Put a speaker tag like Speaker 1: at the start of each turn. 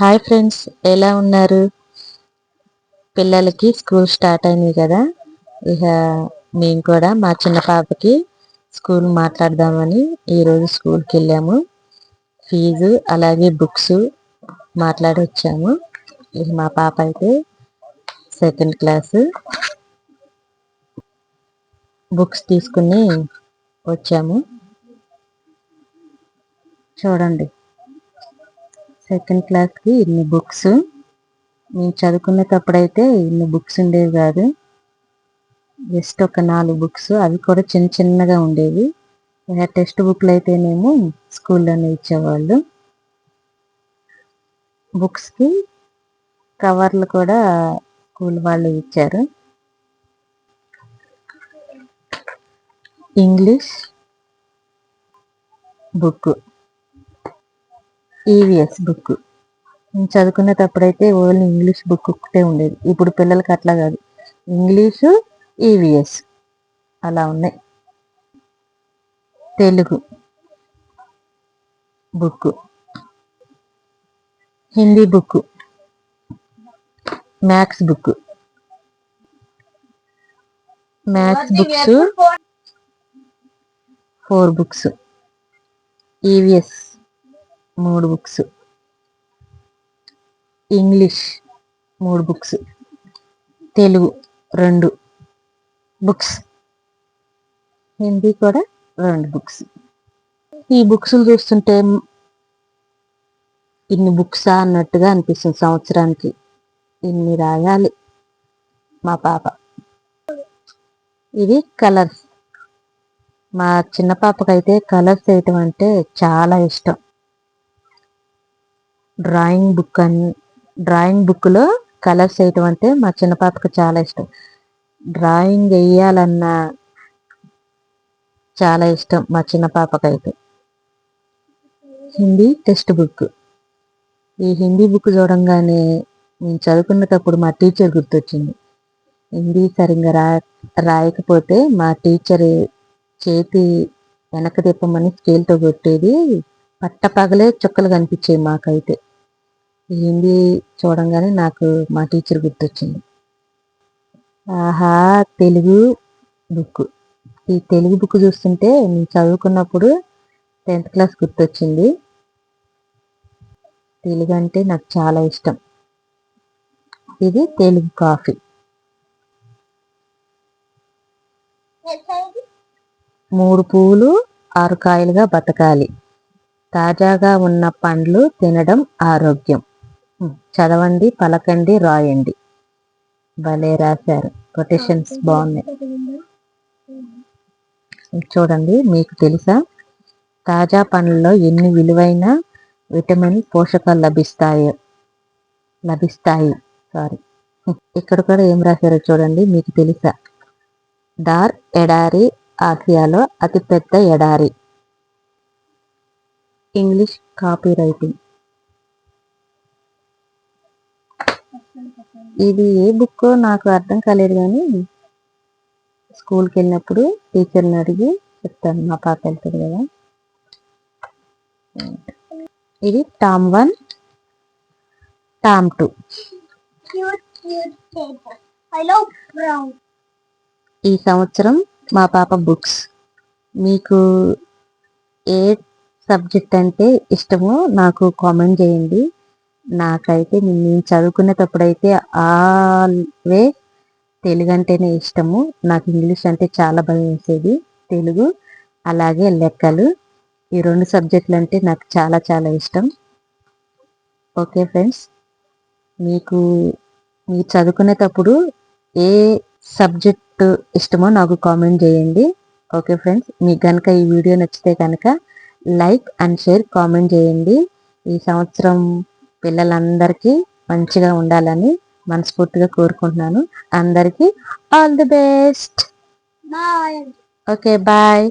Speaker 1: Hi friends ఎలా ఉన్నారు? పిల్లలకి స్కూల్ స్టార్ట్ అయింది కదా. ఇక మేము కూడా మా చిన్న పాపకి స్కూల్ మాట్లాడదామని ఈరోజు స్కూల్కి వెళ్ళాము. ఫీజు అలాగే బుక్స్ మాట్లాడి వచ్చాము. ఇక మా పాప అయితే సెకండ్ క్లాసు బుక్స్ తీసుకుని వచ్చాము. చూడండి. సెకండ్ క్లాస్కి ఇన్ని బుక్స్ మేము చదువుకునేటప్పుడైతే ఇన్ని బుక్స్ ఉండేవి కాదు. జస్ట్ ఒక నాలుగు బుక్స్ అవి కూడా చిన్న చిన్నగా ఉండేవి. టెక్స్ట్ బుక్లు అయితేనేమో స్కూల్లోనే ఇచ్చేవాళ్ళు. బుక్స్కి కవర్లు కూడా స్కూల్ వాళ్ళు ఇచ్చారు. ఇంగ్లీష్ బుక్ ఈవిఎస్ బుక్ నేను చదువుకునేటప్పుడైతే ఓన్లీ ఇంగ్లీష్ బుక్ ఒకటే ఉండేది. ఇప్పుడు పిల్లలకి అట్లా కాదు. ఇంగ్లీషు ఈవిఎస్ అలా ఉన్నాయి. Telugu book Hindi book maths book maths books four books EVS మూడు బుక్స్ ఇంగ్లీష్ మూడు బుక్స్ తెలుగు రెండు బుక్స్ హిందీ కూడా రెండు బుక్స్ ఈ బుక్స్ చూస్తుంటే ఇన్ని బుక్సా అన్నట్టుగా అనిపిస్తుంది సంవత్సరానికి. ఇన్ని రాయాలి మా పాప. ఇవి కలర్స్ మా చిన్న పాపకైతే కలర్స్ వేయటం అంటే చాలా ఇష్టం. డ్రాయింగ్ బుక్ అని డ్రాయింగ్ బుక్లో కలర్స్ వేయటం అంటే మా చిన్న పాపకు చాలా ఇష్టం. డ్రాయింగ్ వేయాలన్న చాలా ఇష్టం మా చిన్న పాపకైతే. Hindi text book. ఈ హిందీ బుక్ చూడంగానే నేను చదువుకున్నప్పుడు మా టీచర్ గుర్తొచ్చింది. హిందీ సరిగ్గా రా రాయకపోతే మా టీచర్ చేతి వెనక తిప్పమని స్కేల్తో కొట్టేది పట్టపగలే చుక్కలు కనిపించేవి మాకైతే. ఏంది చూడంగానే నాకు మా టీచర్ గుర్తొచ్చింది. ఆహా తెలుగు బుక్ ఈ తెలుగు బుక్ చూస్తుంటే నేను చదువుకున్నప్పుడు టెన్త్ క్లాస్ గుర్తొచ్చింది. తెలుగు అంటే నాకు చాలా ఇష్టం. ఇది తెలుగు కాఫీ. మూడు పూలు ఆరు కాయలుగా బతకాలి. తాజాగా ఉన్న పండ్లు తినడం ఆరోగ్యం. చదవండి పలకండి రాయండి. భలే రాశారు. కొటేషన్స్ బాగున్నాయి. చూడండి మీకు తెలుసా? తాజా పండ్లలో ఎన్ని విలువైన విటమిన్ పోషకాలు లభిస్తాయో లభిస్తాయి. సారీ ఇక్కడ కూడా ఏం రాశారో చూడండి మీకు తెలుసా? డార్ ఎడారి ఆసియాలో అతిపెద్ద ఎడారి. ఇంగ్లీష్ కాపీ రైటింగ్ ఇది ఏ బుక్ నాకు అర్థం కాలేదు కానీ స్కూల్కి వెళ్ళినప్పుడు టీచర్ని అడిగి చెప్తాను. మా పాప వెళ్తుంది కదా. ఇది టామ్ వన్ టామ్ టూ. ఈ సంవత్సరం మా పాప బుక్స్. మీకు ఏ సబ్జెక్ట్ అంటే ఇష్టమో నాకు కామెంట్ చేయండి. నాకైతే నేను చదువుకునేటప్పుడు అయితే ఆల్వే తెలుగు అంటేనే ఇష్టము. నాకు ఇంగ్లీష్ అంటే చాలా భయం వేసేది. తెలుగు అలాగే లెక్కలు. ఈ రెండు సబ్జెక్టులు అంటే నాకు చాలా చాలా ఇష్టం. ఓకే ఫ్రెండ్స్ మీకు మీరు చదువుకునేటప్పుడు ఏ సబ్జెక్టు ఇష్టమో నాకు కామెంట్ చేయండి. ఓకే ఫ్రెండ్స్ మీకు కనుక ఈ వీడియో నచ్చితే కనుక లైక్ అండ్ షేర్ కామెంట్ చేయండి. ఈ సంవత్సరం పిల్లలందరికీ మంచిగా ఉండాలని మనస్ఫూర్తిగా కోరుకుంటున్నాను. అందరికీ all the best. Okay bye.